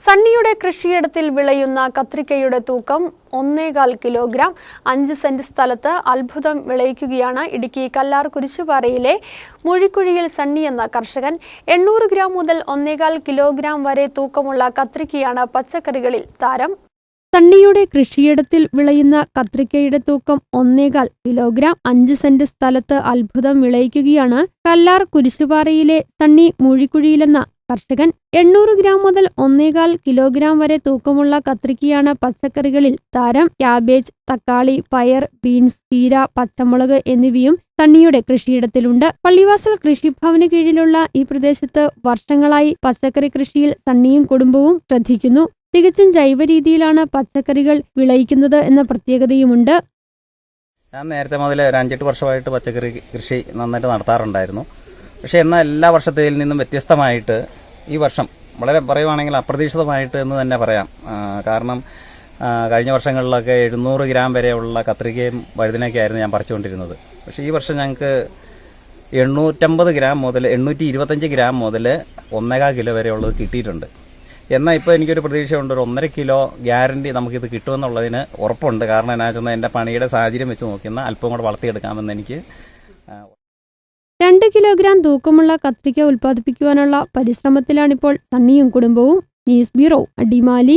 സണ്ണിയുടെ കൃഷിയിടത്തിൽ വിളയുന്ന കത്രികയുടെ തൂക്കം ഒന്നേകാൽ കിലോഗ്രാം അഞ്ച് സെന്റ് സ്ഥലത്ത് അത്ഭുതം വിളയിക്കുകയാണ്. ഇടുക്കി കല്ലാർ കുരിശുപാറയിലെ മുഴിക്കുഴിയിൽ സണ്ണി എന്ന കർഷകൻ എണ്ണൂറ് ഗ്രാം മുതൽ ഒന്നേകാൽ കിലോഗ്രാം വരെ തൂക്കമുള്ള കത്രികയാണ് പച്ചക്കറികളിൽ താരം. സണ്ണിയുടെ കൃഷിയിടത്തിൽ വിളയുന്ന കത്രികയുടെ തൂക്കം ഒന്നേകാൽ കിലോഗ്രാം അഞ്ച് സെന്റ് സ്ഥലത്ത് അത്ഭുതം വിളയിക്കുകയാണ്. കല്ലാർ കുരിശുപാറയിലെ സണ്ണി മൂഴിക്കുഴിയിലെന്ന കർഷകൻ എണ്ണൂറ് ഗ്രാം മുതൽ ഒന്നേകാൽ കിലോഗ്രാം വരെ തൂക്കമുള്ള കത്രിക്കയാണ് പച്ചക്കറികളിൽ താരം ക്യാബേജ് തക്കാളി പയർ ബീൻസ് തീര പച്ചമുളക് എന്നിവയും തണ്ണിയുടെ കൃഷിയിടത്തിലുണ്ട്. പള്ളിവാസൽ കൃഷിഭവന് കീഴിലുള്ള ഈ പ്രദേശത്ത് വർഷങ്ങളായി പച്ചക്കറി കൃഷിയിൽ സണ്ണിയും കുടുംബവും ശ്രദ്ധിക്കുന്നു. തികച്ചും ജൈവ രീതിയിലാണ് പച്ചക്കറികൾ വിളയിക്കുന്നത് എന്ന പ്രത്യേകതയുമുണ്ട്. ഞാൻ നേരത്തെ മുതലേ ഒരു അഞ്ചെട്ട് വർഷമായിട്ട് പച്ചക്കറി കൃഷി നന്നായിട്ട് നടത്താറുണ്ടായിരുന്നു. പക്ഷേ എന്നാൽ എല്ലാ വർഷത്തേതിൽ നിന്നും വ്യത്യസ്തമായിട്ട് ഈ വർഷം വളരെ പറയുവാണെങ്കിൽ അപ്രതീക്ഷിതമായിട്ട് എന്ന് തന്നെ പറയാം. കാരണം കഴിഞ്ഞ വർഷങ്ങളിലൊക്കെ എഴുന്നൂറ് ഗ്രാം വരെയുള്ള കത്രികയും വഴുതിനൊക്കെ ആയിരുന്നു ഞാൻ പറിച്ചുകൊണ്ടിരുന്നത്. പക്ഷേ ഈ വർഷം ഞങ്ങൾക്ക് എണ്ണൂറ്റമ്പത് ഗ്രാം മുതൽ എണ്ണൂറ്റി ഇരുപത്തഞ്ച് ഗ്രാം മുതൽ ഒന്നേകാൽ കിലോ വരെയുള്ളത് കിട്ടിയിട്ടുണ്ട്. എന്നാൽ ഇപ്പോൾ എനിക്കൊരു പ്രതീക്ഷയുണ്ട് ഒരു ഒന്നര കിലോ ഗ്യാരണ്ടി നമുക്കിത് കിട്ടുമെന്നുള്ളതിന് ഉറപ്പുണ്ട്. കാരണം എന്നാ വെച്ചാൽ എന്റെ പണിയുടെ സാഹചര്യം വെച്ച് നോക്കുന്ന അല്പം കൂടെ വളർത്തിയെടുക്കാമെന്ന് എനിക്ക് രണ്ട് കിലോഗ്രാം തൂക്കമുള്ള കത്രിക ഉൽപ്പാദിപ്പിക്കുവാനുള്ള പരിശ്രമത്തിലാണിപ്പോൾ സണ്ണിയും കുടുംബവും. News bureau Adimali.